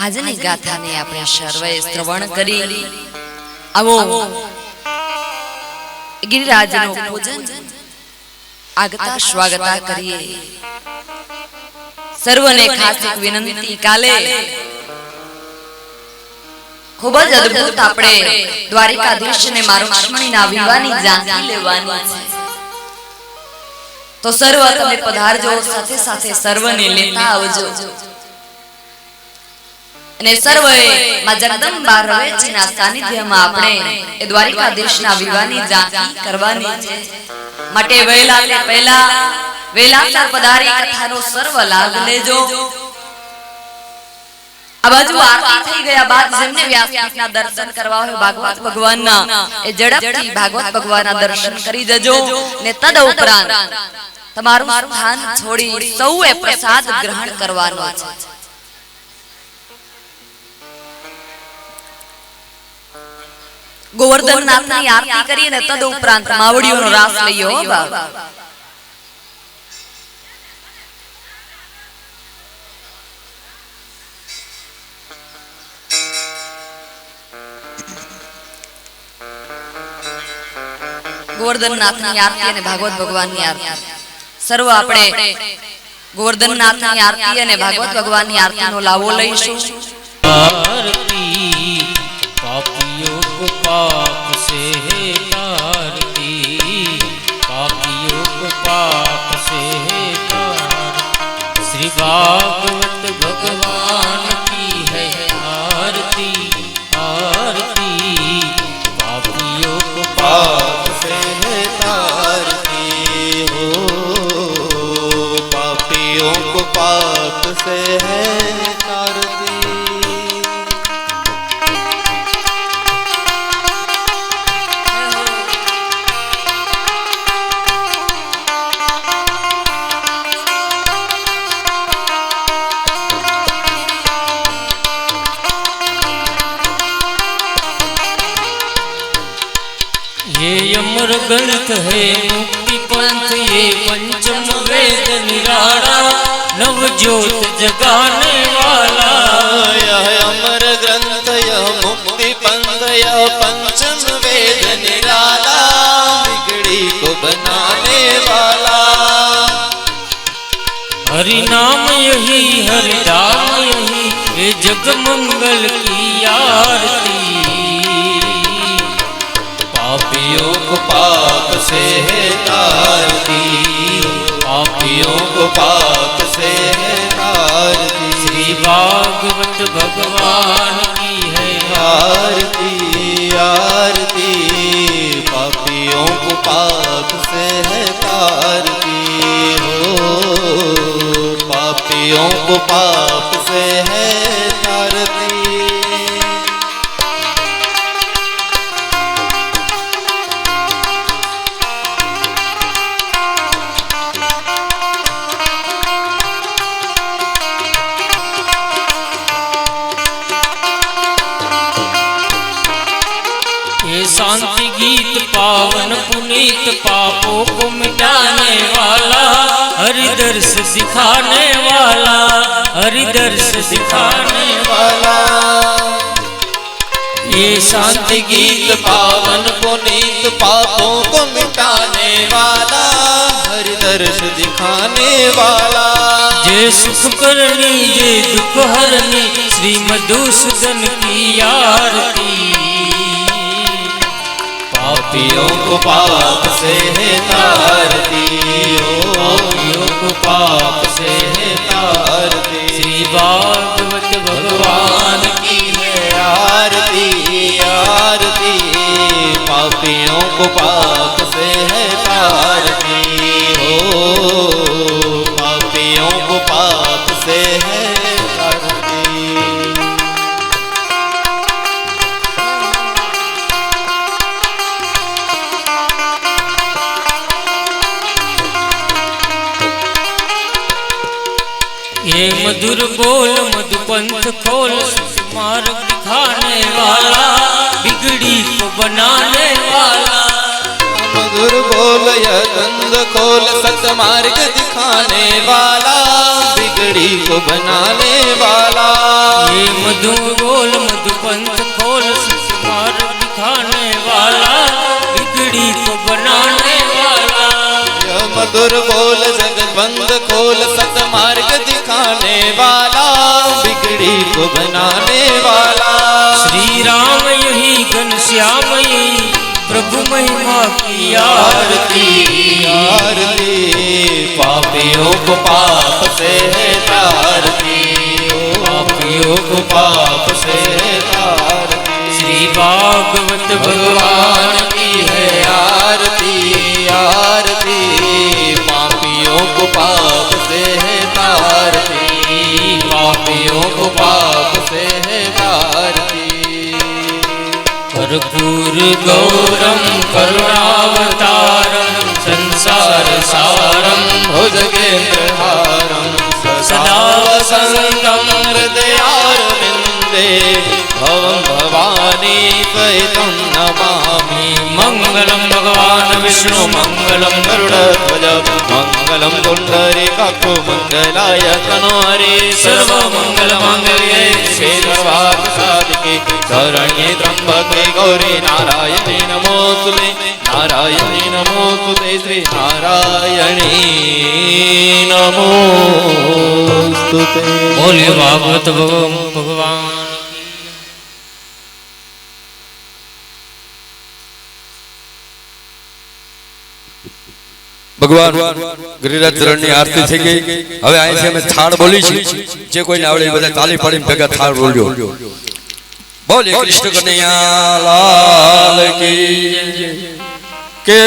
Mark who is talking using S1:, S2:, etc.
S1: આજની ગાથાને આપણે સર્વે શ્રવણ કરી. આવો. ગિરિરાજનો પૂજન આગતા સ્વાગતા કરીએ. સર્વને ખાસ એક વિનંતી કાલે. ખૂબ જ અદ્ભુત આપણે દ્વારિકાધીશ ને મારુક્ષ્મણીના વિવાહની ઝાંખી લેવાની છે. તો સર્વ તમે પધારજો સાથે સાથે સર્વને લેતા આવજો. અને સર્વે માં જગદંબા રવેચીના સાનિધ્યમાં આપણે એ દ્વારિકાધીશના વિવાહની ઝાંખી કરવાની છે. માટે વહેલા તે પહેલા વેલાસર પધારી કથાનો સર્વ લાભ લેજો. આ બાજુ આરતી થઈ ગયા બાદ જેમને વ્યાસપીઠના દર્શન કરવા હોય ભાગવત ભગવાનના, એ ઝડપથી ભાગવત ભગવાનના દર્શન કરી જજો ને તદ ઉપરાંત તમારું સ્થાન છોડી સૌએ પ્રસાદ ગ્રહણ કરવાનો છે. ગોવર્ધનનાથની આરતી કરીને આરતી અને ભાગવત ભગવાનની આરતી. સર્વ આપણે ગોવર્ધન ગોવર્ધનનાથની આરતી અને ભાગવત ભગવાનની આરતીનો લાવો લઈશું.
S2: पाप से तारती पापियों को पाप से तार श्री भागवत भगवान की है आरती आरती। पापियों को पाप
S3: से तारती, हो। पापियों को पाप से
S2: अमर ग्रंथ है मुक्ति पंथ ये पंचम वेद निराला नव ज्योत जगाने वाला।
S3: यह अमर ग्रंथ यह मुक्ति पंथ यह पंचम वेद निराला बिगड़ी को बनाने वाला।
S2: हरि नाम यही हरि धाम यही ये जग मंगल की आरती।
S3: पापियों को पाप से है तारती पापियों को पाप से है तारती
S2: श्री भागवत भगवान की है।
S3: आरती आरती पापियों को पाप से है तारती हो पापियों को पाप
S2: शांति गीत, पावन पुनीत, पापों को मिटाने वाला हरि दर्श दिखाने वाला हरि दर्श दिखाने
S3: वाला।
S2: ये शांति गीत,
S3: पावन पुनीत, पापों को मिटाने वाला, हरिदर्श दिखाने वाला।
S2: जय सुख करनी जय दुख हरनी, श्री मधुसूदन की आरती
S3: पापियों को पाप से है तारती ओ पापियों को पाप से
S2: मधुर बोल मधुपंथ खोल मार्ग दिखाने वाला बिगड़ी को बनाने वाला।
S3: मधुर मधुर बोल यंद खोल सतमार्ग दिखाने वाला बिगड़ी को बनाने वाला।
S2: ये मधु बोल मधु पंथ खोल मार्ग दिखाने वाला बिगड़ी को बनाने वाला।
S3: मधुर बोल जगत बंद खोल सतमार्ग दिखाने वाला बिगड़ी को बनाने वाला।
S2: श्री राम यही घनश्याम यही प्रभु महिमा की आरती।
S3: आरती पापियों को पाप से तारती पापियों को पाप से तारती
S2: श्री भागवत
S3: भगवान
S2: कर्पूर गौरम करुणावतारम संसार सारम
S3: भुजगेन्द्रहारं सदा वसन्तं ભવમ ભવાની સહિતમ નમામી મંગલમ
S2: ભગવાન વિષ્ણુ મંગલમ ગરુડધ્વજ
S3: મંગલમ પુંડરીકાક્ષો મંગલાય કનોરે સર્વ
S2: મંગલ
S3: મંગલ્યે શેરવાક સાધકે શરણ્યે ત્રંબકે ગૌરી નારાયણી નમોસ્તુતે નારાયણી નમોસ્તુતે
S2: શ્રી નારાયણી નમોસ્તુતે બોલ્યો ભાગવત
S4: ભગવાન ગિરિરાજ ચરણની આરતી થઈ ગઈ. હવે અહીંથી અમે થાળ બોલી છે જે કોઈને આવડે એ બધા તાલી પાડીને ભેગા થાળ બોલ્યો બોલે કૃષ્ણ કનૈયા, લાલ કી જય. કે